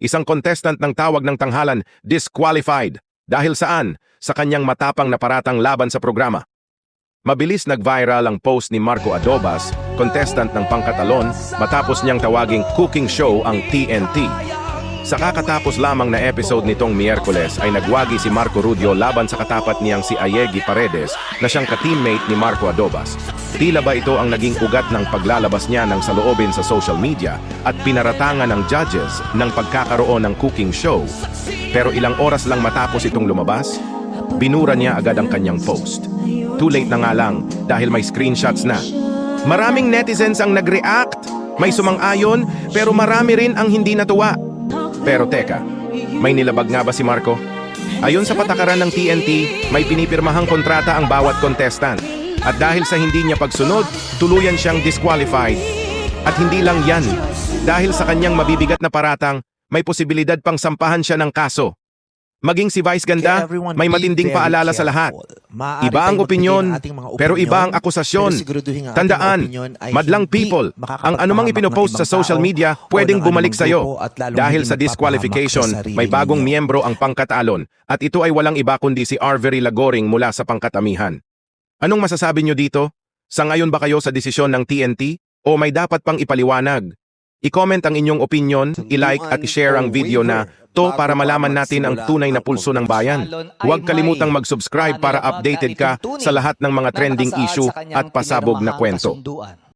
isang contestant ng tawag ng tanghalan, disqualified. Dahil saan? Sa kanyang matapang na paratang laban sa programa. Mabilis nag-viral ang post ni Marco Adobas, contestant ng Pangkatalon, matapos niyang tawaging cooking show ang TNT. Sa kakatapos lamang na episode nitong Miyerkules ay nagwagi si Marco Rudio laban sa katapat niyang si Ayegi Paredes na siyang ka-teammate ni Marco Adobas. Tila ba ito ang naging ugat ng paglalabas niya ng saloobin sa social media at pinaratangan ng judges ng pagkakaroon ng cooking show. Pero ilang oras lang matapos itong lumabas, binura niya agad ang kanyang post. Too late na nga lang dahil may screenshots na. Maraming netizens ang nag-react, may sumang-ayon, pero marami rin ang hindi natuwa. Pero teka, may nilabag nga ba si Marco? Ayon sa patakaran ng TNT, may pinipirmahang kontrata ang bawat contestant. At dahil sa hindi niya pagsunod, tuluyan siyang disqualified. At hindi lang yan, dahil sa kanyang mabibigat na paratang, may posibilidad pang sampahan siya ng kaso. Maging si Vice Ganda, may matinding paalala sa lahat. Iba ang opinyon, pero iba ang akusasyon. Tandaan, madlang people, ang anumang ipinopost sa social media pwedeng bumalik sa'yo. Dahil sa disqualification, may bagong miyembro ang pangkatalon at ito ay walang iba kundi si Arvery Lagoring mula sa pangkatamihan. Anong masasabi nyo dito? Sa ngayon ba kayo sa desisyon ng TNT? O may dapat pang ipaliwanag? I-comment ang inyong opinion, i-like at i-share ang video na to para malaman natin ang tunay na pulso ng bayan. Huwag kalimutang mag-subscribe para updated ka sa lahat ng mga trending issue at pasabog na kwento.